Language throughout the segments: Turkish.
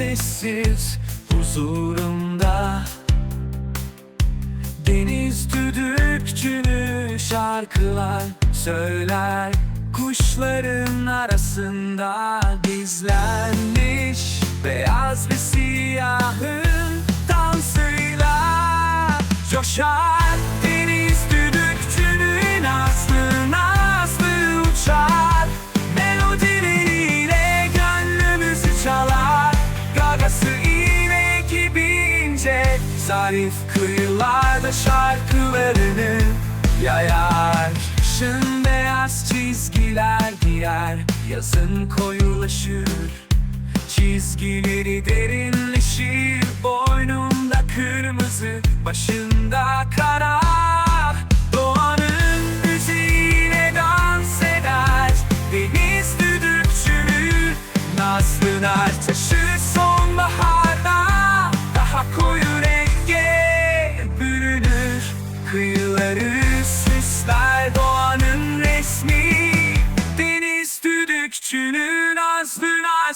sessiz huzurumda. Deniz düdükçünü şarkılar söyler Kuşların arasında. Gizlenmiş Beyaz ve siyahın dansıyla Coşar Zarif kıyılarda şarkılarını yayar Kışın beyaz çizgiler giyer. Yazın koyulaşır Çizgileri derinleşir. Boynunda kırmızı Başında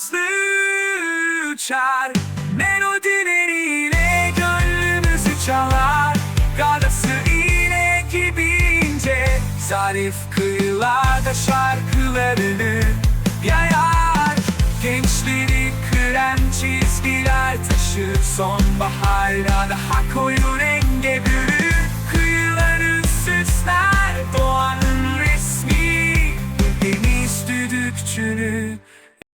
nazlı uçar Melodileriyle gönlümüzü çalar. Galası iğne gibi ince Zarif kıyılarda şarkılarını yayar. Gençleri krem çizgiler taşır Sonbaharda daha koyu renge bürünür